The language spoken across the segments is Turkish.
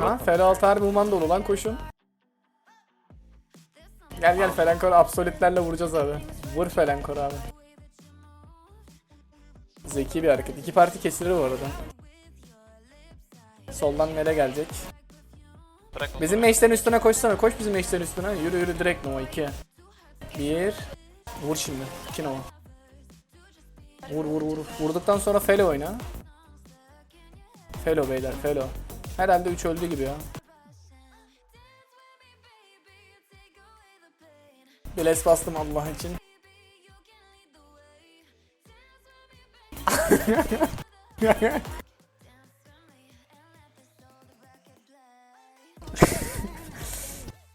Aha bak. Harbi human dolu lan koşun. Gel gel Felenkor absolutlerle vuracağız abi. Vur Felenkor abi. Zeki bir hareket. İki parti kesilir bu arada. Soldan Mele gelecek. Bırak onu. Bizim meşlerin üstüne koşsana. Koş bizim meşlerin üstüne. Yürü yürü direkt Nova 2. 1. Vur şimdi. 2 Nova. Vur vur vur. Vurduktan sonra Felo oyna. Felo beyler Felo. Herhalde 3 öldü gibi ya. Biles bastım Allah için.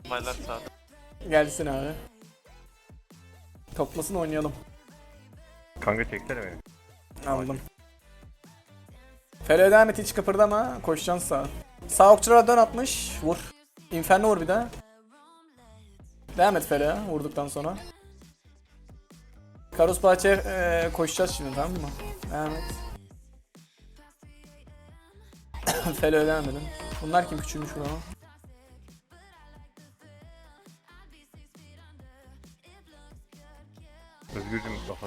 Maylar. Gelsin abi. Toplasın oynayalım. Kanka çeksene beni. Aldım. Felo'ya devam et hiç kıpırdama. Koşacaksın sağa. Sağ okçulara dön atmış. Vur. Inferno vur bir daha. Devam et Felo'ya vurduktan sonra. Karus Bahçe eee, koşacağız şimdi tamam mı? Devam et. Felo'ya devam. Bunlar kim küçülmüş burada? Özgürcüm laf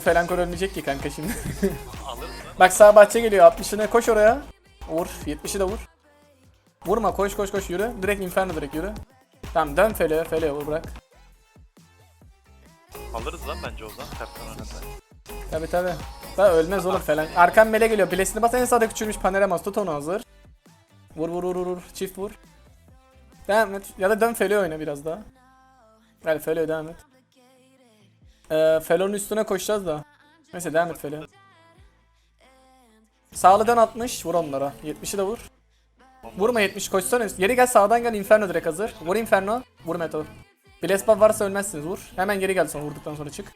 Bu Felankor ölmeyecek ki kanka şimdi. Bak sağ bahçe geliyor 60'ına koş oraya. Vur 70'i de vur. Vurma koş koş koş yürü. Direkt inferno direkt yürü. Tamam dön Fele'ye Fele'ye vur bırak. Alırız lan bence Ozan. Kaptan önünde. Tabi tabi. Da ölmez oğlum falan. Arkan mele geliyor. Plesini bas en sağda küçülmüş paneremaz. Tut onu hazır. Vur vur vur vur vur. Çift vur. Devam et. Ya da dön Fele'ye oyna biraz daha. Gel Fele'ye devam et. Ee, Felo'nun üstüne koşacağız da. Neyse devam et Fele'ye. Sağlıdan 60 vur onlara. 70'i de vur. Vurma 70 koşsana. Geri gel sağdan gel Inferno direkt hazır. Vur Inferno. Vur Meteor. Blespa varsa ölmezsiniz vur. Hemen geri gel sonra vurduktan sonra çık.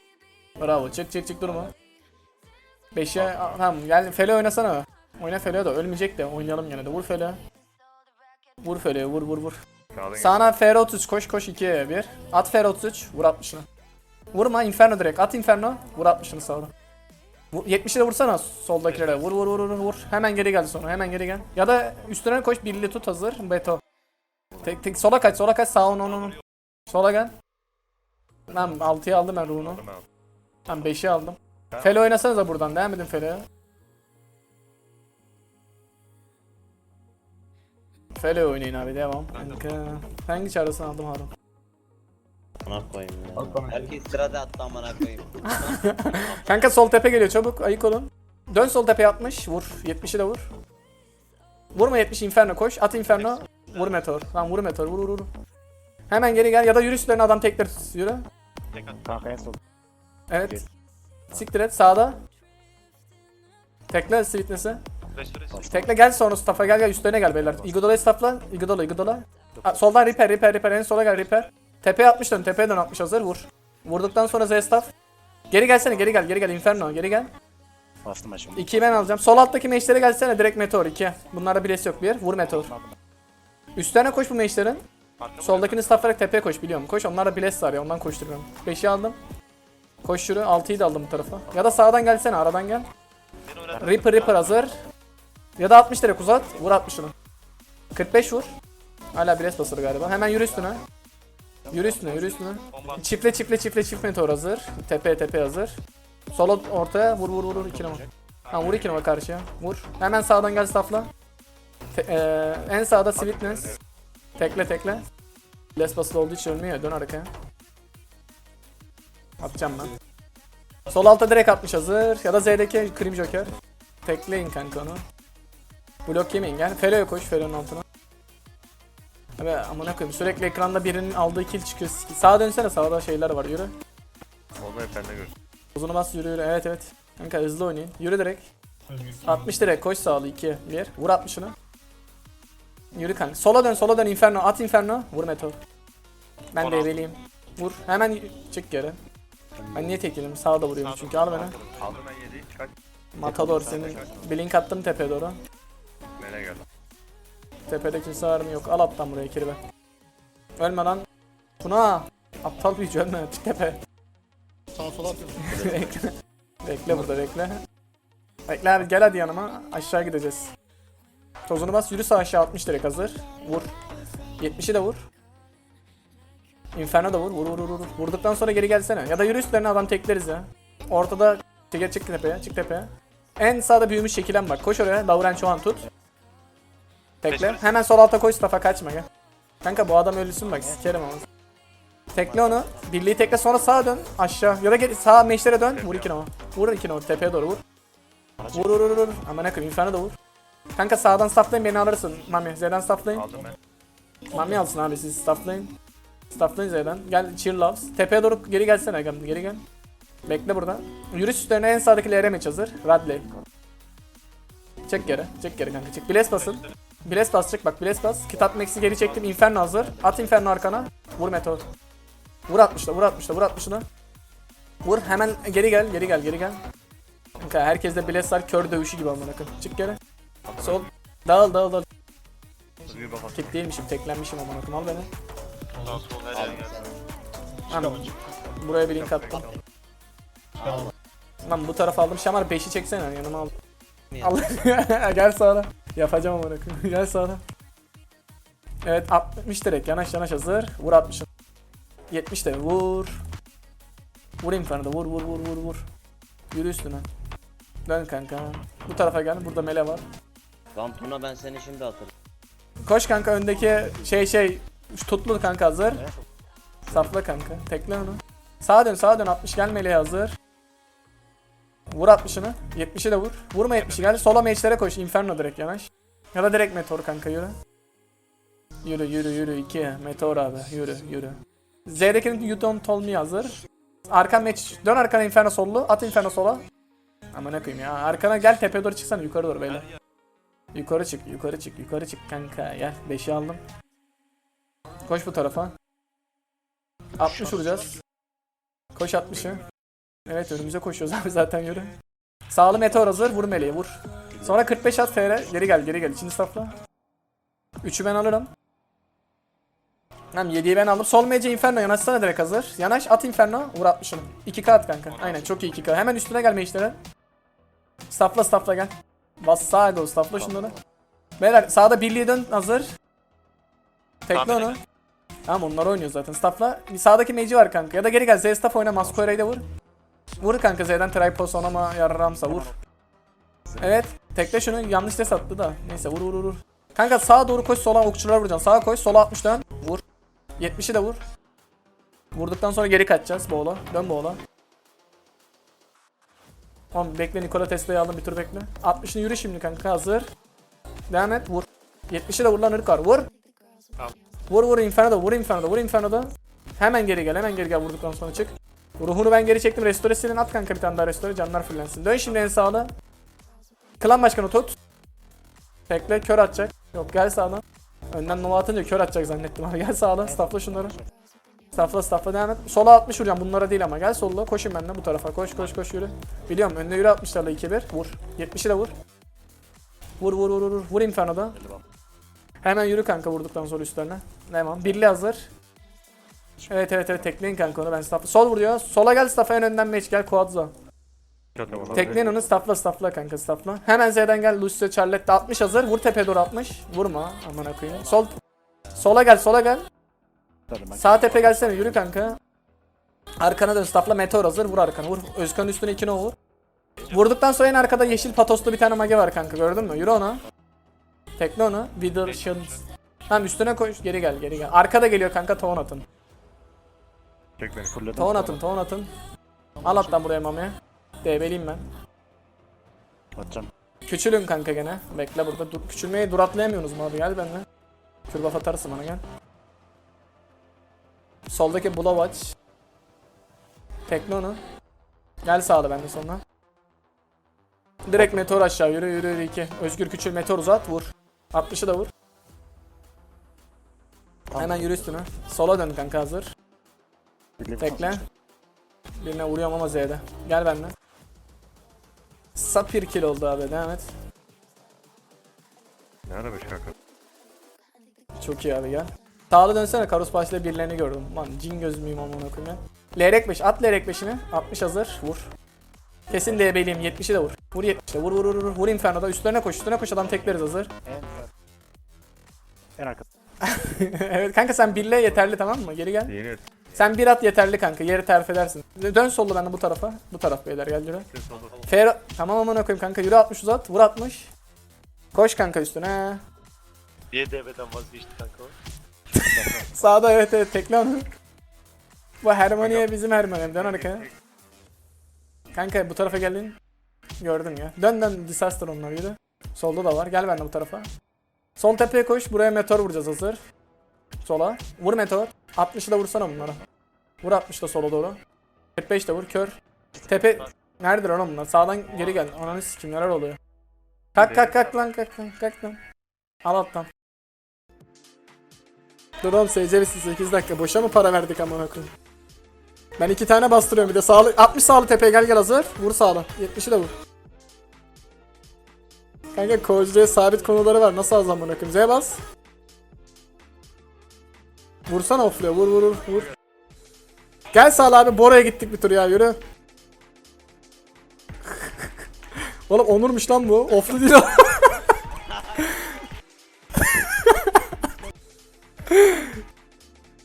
Bravo çık çık çık durma. 5'e tamam gel Fele oynasana. Oyna Fele de ölmeyecek de oynayalım gene de vur Fele. Vur Fele vur vur vur. Sağına FR33 koş koş 2'ye 1. At FR33 vur 60'ını. Vurma Inferno direkt at Inferno vur 60'ını sağına. Vur- 70'i de vursana soldakilere vur vur vur vur vur. Hemen geri gel sonra hemen geri gel. Ya da üstüne koş birli tut hazır Beto. Tek tek sola kaç sola kaç sağ on on on. Sola gel. Tamam 6'yı aldım ben ruhunu. Tamam 5'i aldım. Fele oynasanız da buradan devam edin Fele'ye. Fele oynayın abi devam. Kanka. Hangi çağrısını aldım Harun? Amına koyayım ya. Herkes sırada attı amına koyayım. Kanka sol tepe geliyor çabuk ayık olun. Dön sol tepeye 60 vur 70'i de vur. Vurma 70 inferno koş at inferno vur meteor. Tamam vur meteor vur vur vur. Hemen geri gel ya da yürü üstlerine adam tekler tut, yürü. Kanka en son. Evet. Siktir et sağda. Tekle sweetness'ı. Tekle gel sonra staff'a gel gel üstlerine gel beyler. Igodola'yı staffla. Igodola Igodola. Soldan repair repair repair en sola gel repair. Tepeye 60 dön tepeye dön 60 hazır vur. Vurduktan sonra Z staff. Geri gelsene geri gel geri gel Inferno geri gel. Bastım başım. 2'yi ben alacağım. Sol alttaki meşlere gelsene direkt meteor 2. Bunlarda biles yok bir. Vur meteor. Üstlerine koş bu meşlerin. Soldakini stafflayarak tepeye koş biliyorum. Koş onlarda biles var ya ondan koşturuyorum. 5'i aldım. Koş yürü 6'yı da aldım bu tarafa. Ya da sağdan gelsene aradan gel. Reaper Reaper hazır. Ya da 60 direkt uzat. Vur 60'ını. 45 vur. Hala biles basır galiba. Hemen yürü üstüne. Yürü üstüne yürü üstüne. Bomba. Çiftle çiftle çiftle çift meteor hazır. Tepe tepe hazır. Sola ortaya vur vur vur vur 2 numara. Ha vur 2 numara karşıya. Vur. Hemen sağdan gel staffla. Te- eee, en sağda Sweetness. Tekle tekle. Les basılı olduğu için ölmüyor. Dön arkaya. Atacağım ben. Sol alta direkt atmış hazır. Ya da Z'deki Cream Joker. Tekleyin kanka onu. Blok yemeyin gel. Felo'ya koş Felo'nun altına. Abi amına koyayım sürekli ekranda birinin aldığı kill çıkıyor. Sağa dönsene sağda şeyler var yürü. Olmayı sen de gör. Uzunu bas yürü yürü evet evet. Kanka hızlı oynayın. Yürü direkt. 60 direkt koş sağlı 2 1. Vur 60'ını. Yürü kanka. Sola dön sola dön inferno. At inferno. Vur meteor. Ben de 16. ebeliyim. Vur. Hemen çık geri. Ben niye tekilim? Sağda vuruyorum çünkü al beni. Aldım ben 7'yi çıkart. Matador senin. Blink attım tepeye doğru. Tepede kimse var mı yok. Al alttan buraya kirbe. Ölme lan. Tuna. Aptal büyücü ölme. Çık tepe. Sağa sola atıyorum. bekle. Bekle burada bekle. Bekle abi gel hadi yanıma. Aşağı gideceğiz. Tozunu bas yürü sağ aşağı 60 direkt hazır. Vur. 70'i de vur. Inferno da vur. Vur vur vur vur. Vurduktan sonra geri gelsene. Ya da yürü üstlerine adam tekleriz ya. Ortada çık çık tepeye. Çık tepeye. En sağda büyümüş şekilen bak. Koş oraya. Lauren Çoğan tut. Tekle. Beş- Hemen sol alta koy Staff'a kaçma gel. Kanka bu adam ölüsün bak sikerim ama. Tekle onu. Birliği tekle sonra sağa dön. Aşağı. Ya da gel sağa meşlere dön. Vur iki nova. Vur iki nova. Tepeye doğru vur. Vur vur vur vur. Aman akım. Inferno da vur. Kanka sağdan stafflayın beni alırsın. Mami Z'den stafflayın. Aldım ben. Mami alsın abi siz stafflayın. Stafflayın Z'den. Gel cheer loves. Tepeye doğru geri gelsene. Geri gel. Bekle burada. Yürüyüş üstlerine en sağdaki LR match hazır. Radley. Çek geri. Çek geri kanka. Çek. Bless basın. Bless bas çık bak. Bless bas. Kitap Max'i geri çektim. Inferno hazır. At Inferno arkana. Vur Meteor. Vur 60'da. Vur 60'da. Vur 60'da. Vur hemen geri gel. Geri gel. Geri gel. Kanka herkeste Bless var. Kör dövüşü gibi amına koyayım. Çık geri. Sol. Dağıl dağıl dağıl. Kit değilmişim. Teklenmişim amına koyayım. Al beni. Sağ. Buraya bir link attım. Lan bu tarafa aldım. Şamar 5'i çeksene yanıma al. Al. Gel sağda. Yapacağım amına koyayım. Gel sağda. Evet 60 direkt yanaş yanaş hazır. Vur 60'ın. 70 de vur. Vur infernoda vur vur vur vur vur. Yürü üstüne. Dön kanka. Bu tarafa gel. Burada mele var. Vampuna ben seni şimdi atarım. Koş kanka öndeki şey şey şu tutlu kanka hazır. Safla kanka. Tekle onu. Sağa dön sağa dön 60 gel meleğe hazır. Vur 60'ını. 70'i de vur. Vurma 70'i gel. Sola mage'lere koş. Inferno direkt yanaş. Ya da direkt meteor kanka yürü. Yürü yürü yürü 2. Meteor abi yürü yürü. Z'dekinin you don't tell me hazır. Arkan mage. Dön arkana Inferno sollu. At Inferno sola. Aman ne koyayım ya. Arkana gel tepeye doğru çıksana yukarı doğru beyler. Yukarı çık, yukarı çık, yukarı çık kanka. Gel, 5'i aldım. Koş bu tarafa. 60 vuracağız. Koş 60'ı. Evet önümüze koşuyoruz abi zaten yürü. Sağlı meteor hazır, vur meleği vur. Sonra 45 at FR. Geri gel, geri gel. İçini safla. 3'ü ben alırım. Tamam 7'yi ben aldım. Sol mece Inferno yanaşsana direkt hazır. Yanaş at Inferno. Vur 60'ını. 2k at kanka. Aynen çok iyi 2k. Hemen üstüne gelme işlere. Stafla stafla gel. Bas sağa go stafla şunları. Beyler sağda birliğe dön hazır. Tamam, onu. Tamam onlar oynuyor zaten. Staff'la. Sağdaki meci var kanka. Ya da geri gel. Z staff oyna. Masquerade'i de vur. Vur kanka Z'den tripos onama yarramsa vur. Evet. Tekle şunu. Yanlış ses attı da. Neyse vur vur vur. Kanka sağa doğru koş. Sola okçulara vuracaksın. Sağa koş. Sola 60 dön. Vur. 70'i de vur. Vurduktan sonra geri kaçacağız. Boğla. Dön boğla. Tamam bekle Nikola Tesla'yı aldım bir tur bekle. 60'ını yürü şimdi kanka hazır. Devam et vur. 70'i de vur lan ırkar vur. Vur vur Inferno'da vur Inferno'da vur Inferno'da. Hemen geri gel hemen geri gel vurduktan sonra çık. Ruhunu ben geri çektim restore silin at kanka bir tane daha restore canlar fullensin. Dön şimdi en sağda. Klan başkanı tut. Tekle kör atacak. Yok gel sağdan. Önden nova atınca kör atacak zannettim abi gel sağdan staffla şunları. Staffla staffla devam et. Sola 60 vuracağım bunlara değil ama gel solla koşun benimle bu tarafa koş koş koş yürü. Biliyorum önüne yürü 60'larla 2-1 vur. 70'i de vur. Vur vur vur vur vur. Vur Inferno'da. Hemen yürü kanka vurduktan sonra üstlerine. Tamam. Birli hazır. Evet evet evet tekleyin kanka onu ben staffla. Sol vuruyor. Sola gel staff'a en önden meç gel Quadza. Tekleyin onu staffla staffla kanka staffla. Hemen Z'den gel Lucio Charlotte 60 hazır. Vur tepeye doğru 60. Vurma aman koyayım. Sol Sola gel sola gel. Sağ tepe gelsene yürü kanka. Arkana dön staffla meteor hazır vur arkana vur. Özkan'ın üstüne 2 no vur. Vurduktan sonra en arkada yeşil patoslu bir tane mage var kanka gördün mü? Yürü ona. Tekle onu. Wither Shield. Tamam üstüne koş geri gel geri gel. Arkada geliyor kanka tohum atın. Çek beni. Tohum atın tohum atın. Al attan buraya mamiye. DB'liyim ben. Atacağım. Küçülün kanka gene. Bekle burada. Dur, küçülmeyi dur atlayamıyorsunuz mu abi? Gel benimle. Kürbaf atarsın bana gel. Soldaki Blow aç. Tekle onu. Gel sağda bende sonra. Direkt meteor aşağı yürü yürü yürü 2. Özgür küçül meteor uzat vur. 60'ı da vur. Hemen yürü üstüne. Sola dön kanka hazır. Tekle. Birine vuruyorum ama Z'de. Gel benden. Sapir kill oldu abi devam et. Ne ara 5 kanka? Çok iyi abi gel. Sağlı dönsene Karus başta birilerini gördüm. Lan cin göz müyüm amına koyayım ya. Lerek 5 at Lerek 5'ini. 60 hazır. Vur. Kesin DB'liyim 70'i de vur. Vur 70'i de vur vur vur vur. Vur Inferno'da üstlerine koş üstlerine koş adam tekleriz hazır. En arka. evet kanka sen birle yeterli tamam mı? Geri gel. Yeni Sen bir at yeterli kanka. Yeri terf edersin. Dön sollu ben de bu tarafa. Bu taraf beyler gel yürü. Fer tamam amına koyayım kanka yürü 60 uzat. Vur 60. Koş kanka üstüne. Niye DB'den vazgeçti kanka o? Sağda evet evet tekle onu. Bu Hermione bizim Hermione. Dön arkaya. Kanka bu tarafa geldin. Gördüm ya. Dön dön disaster onlar yürü. Solda da var. Gel ben de bu tarafa. Sol tepeye koş. Buraya meteor vuracağız hazır. Sola. Vur meteor. 60'ı da vursana bunlara. Vur 60 da sola doğru. 45 de vur kör. Tepe Neredir oğlum bunlar? Sağdan geri gel. Ananı sikim neler oluyor? Kalk kalk kalk lan kalk lan kalk lan. Al alttan. Dur oğlum seyircisi 8 dakika. Boşa mı para verdik amına koyayım? Ben iki tane bastırıyorum bir de sağlı 60 sağlı tepeye gel gel hazır. Vur sağlı. 70'i de vur. Kanka Kozlu'ya sabit konuları var. Nasıl az amına koyayım? Bas. Vursana offluya. Vur vur vur vur. Gel sağlı abi. Bora'ya gittik bir tur ya yürü. Oğlum Onur'muş lan bu. Offlu değil o.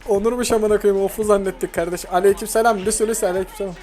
Onur'muş amına koyayım. Offlu zannettik kardeş. Aleykümselam. Lüsü lüsü aleykümselam.